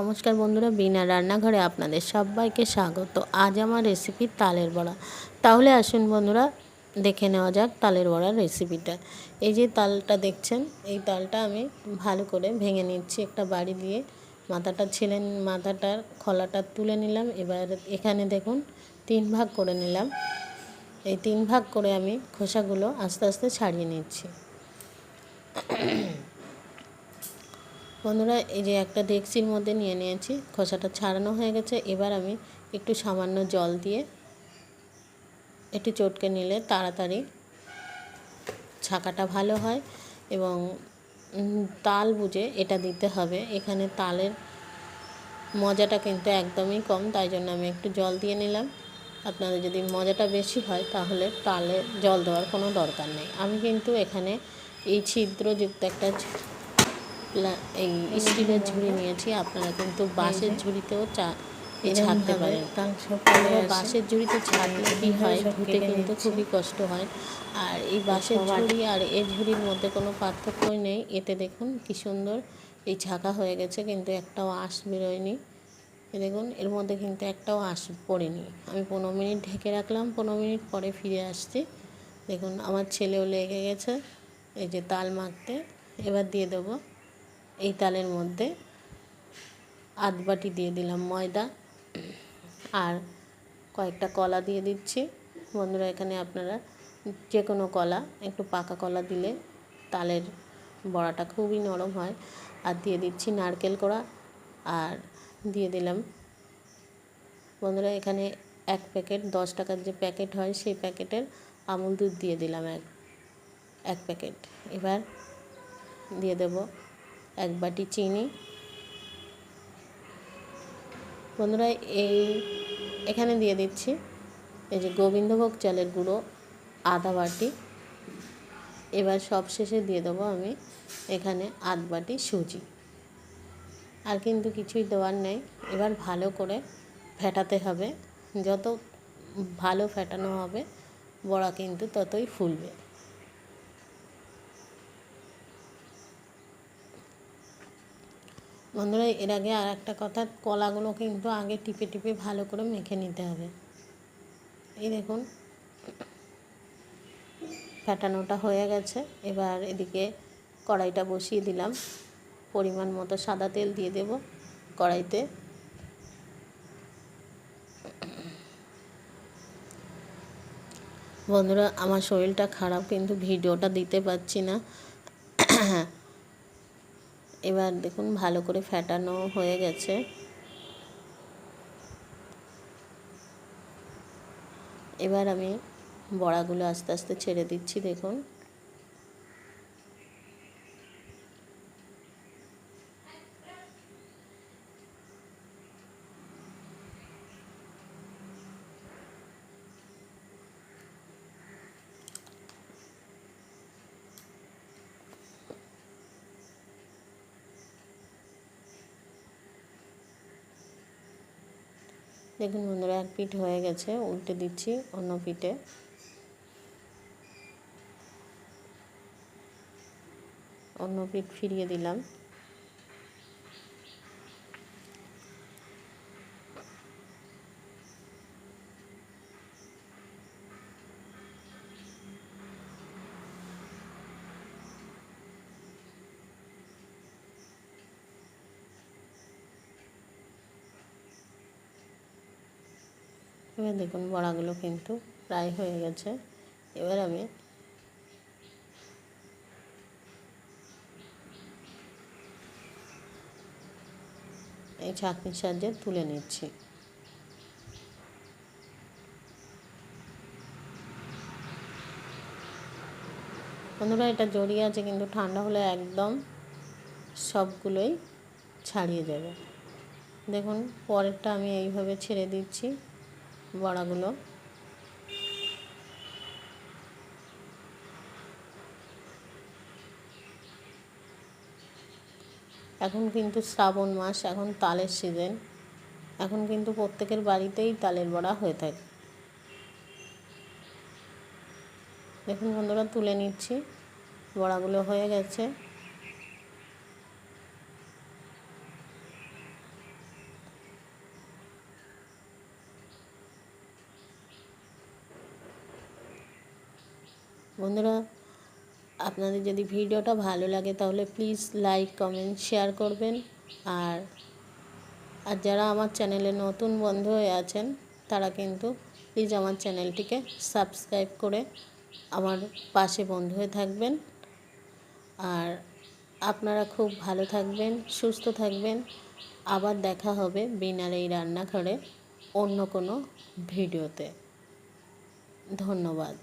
নমস্কার বন্ধুরা, বিনা রান্নাঘরে আপনাদের সবাইকে স্বাগত। আজ আমার রেসিপি তালের বড়া। তাহলে আসুন বন্ধুরা, দেখে নেওয়া যাক তালের বড়ার রেসিপিটা এই যে তালটা দেখছেন, এই তালটা আমি ভালো করে ভেঙে নিচ্ছি একটা বাড়ি দিয়ে। মাথাটা ছেলে, মাথাটার খোলাটা তুলে নিলাম। এবার এখানে দেখুন, তিন ভাগ করে নিলাম। এই তিন ভাগ করে আমি খোসাগুলো আস্তে আস্তে ছাড়িয়ে নিচ্ছি। বন্ধুরা, এই যে একটা ডেক্সির মধ্যে নিয়ে নিয়েছি। খোসাটা ছাড়ানো হয়ে গেছে। এবার আমি একটু সামান্য জল দিয়ে একটু চটকে নিলে তাড়াতাড়ি ছাকাটা ভালো হয় এবং তাল বুঝে এটা দিতে হবে। এখানে তালের মজাটা কিন্তু একদমই কম, তাই জন্য আমি একটু জল দিয়ে নিলাম। আপনাদের যদি মজাটা বেশি হয়, তাহলে তালে জল দেওয়ার কোনো দরকার নেই। আমি কিন্তু এখানে এই ছিদ্রযুক্ত একটা এই স্টিলের ঝুড়ি নিয়েছি। আপনারা কিন্তু বাঁশের ঝুড়িতেও চা ছাড়তে পারেন। বাঁশের ঝুড়িতে ছাড়লে কী হয়? ধুতে কিন্তু খুবই কষ্ট হয়। আর এই বাঁশের ঝুড়ি আর এই ঝুড়ির মধ্যে কোনো পার্থক্যই নেই। এতে দেখুন কী সুন্দর এই ছাকা হয়ে গেছে কিন্তু একটাও আঁশ বেরোয়নি। দেখুন এর মধ্যে কিন্তু একটাও আঁশ পড়েনি। আমি পনেরো মিনিট ঢেকে রাখলাম পনেরো মিনিট পরে ফিরে আসছি। দেখুন আমার ছেলেও লেগে গেছে। এই যে তাল মাখতে এবার দিয়ে দেবো। এই তালের মধ্যে আধ বাটি দিয়ে দিলাম ময়দা আর কয়েকটা কলা দিয়ে দিচ্ছি। বন্ধুরা, এখানে আপনারা যে কোনো কলা, একটু পাকা কলা দিলে তালের বড়াটা খুবই নরম হয়। আর দিয়ে দিচ্ছি নারকেল কোড়া আর দিয়ে দিলাম। বন্ধুরা, এখানে এক প্যাকেট, দশ টাকার যে প্যাকেট হয় সেই প্যাকেটের আমুল দুধ দিয়ে দিলাম এক এক প্যাকেট। এবার দিয়ে দেব এক বাটি চিনি। বন্ধুরা, এই এখানে দিয়ে দিচ্ছি এই যে গোবিন্দভোগ চালের গুঁড়ো আধা বাটি। এবার সব শেষে দিয়ে দেবো আমি এখানে আধ বাটি সুজি। আর কিন্তু কিছুই দেওয়ার নেই। এবার ভালো করে ফেটাতে হবে। যত ভালো ফেটানো হবে, বড়া কিন্তু ততই ফুলবে। বন্ধুরা, এর আগে আর একটা কথা কলাগুলো কিন্তু আগে টিপে টিপে ভালো করে মেখে নিতে হবে। এই দেখুন ফ্যাটানোটা হয়ে গেছে। এবার এদিকে কড়াইটা বসিয়ে দিলাম। পরিমাণ মতো সাদা তেল দিয়ে দেব কড়াইতে। বন্ধুরা, আমার শরীরটা খারাপ, কিন্তু ভিডিওটা দিতে পারছি না। এবার দেখুন ভালো করে ফ্যাটানো হয়ে গেছে। এবার আমি বড়াগুলো আস্তে আস্তে ছেড়ে দিচ্ছি, দেখুন। দেখুন বন্ধুরা এক পিঠ হয়ে গেছে উল্টে দিচ্ছি অন্য পিঠে। অন্য পিঠ ফিরিয়ে দিলাম। এবার দেখুন বড়াগুলো কিন্তু প্রায় হয়ে গেছে। এবার আমি এই চাটনির সাহায্যে তুলে নিচ্ছি। বন্ধুরা, এটা জড়িয়ে আছে কিন্তু ঠান্ডা হলে একদম সবগুলোই ছাড়িয়ে যাবে। দেখুন, পরেরটা আমি এইভাবে ছেড়ে দিচ্ছি। বড়াগুলো। এখন কিন্তু শ্রাবণ মাস, এখন তালের সিজন এখন কিন্তু প্রত্যেকের বাড়িতেই তালের বড়া হয়ে থাকে। দেখুন বন্ধুরা, তুলে নিচ্ছি। বড়াগুলো হয়ে গেছে। বন্ধুরা, আপনাদের যদি ভিডিওটা ভালো লাগে তাহলে প্লিজ লাইক কমেন্ট শেয়ার করবেন। আর আর যারা আমার চ্যানেলে নতুন বন্ধু হয়ে আছেন, তারা কিন্তু প্লিজ আমার চ্যানেলটিকে সাবস্ক্রাইব করে আমার পাশে বন্ধু হয়ে থাকবেন। আর আপনারা খুব ভালো থাকবেন, সুস্থ থাকবেন। আবার দেখা হবে বিনার এই রান্নাঘরে অন্য কোনো ভিডিওতে। ধন্যবাদ।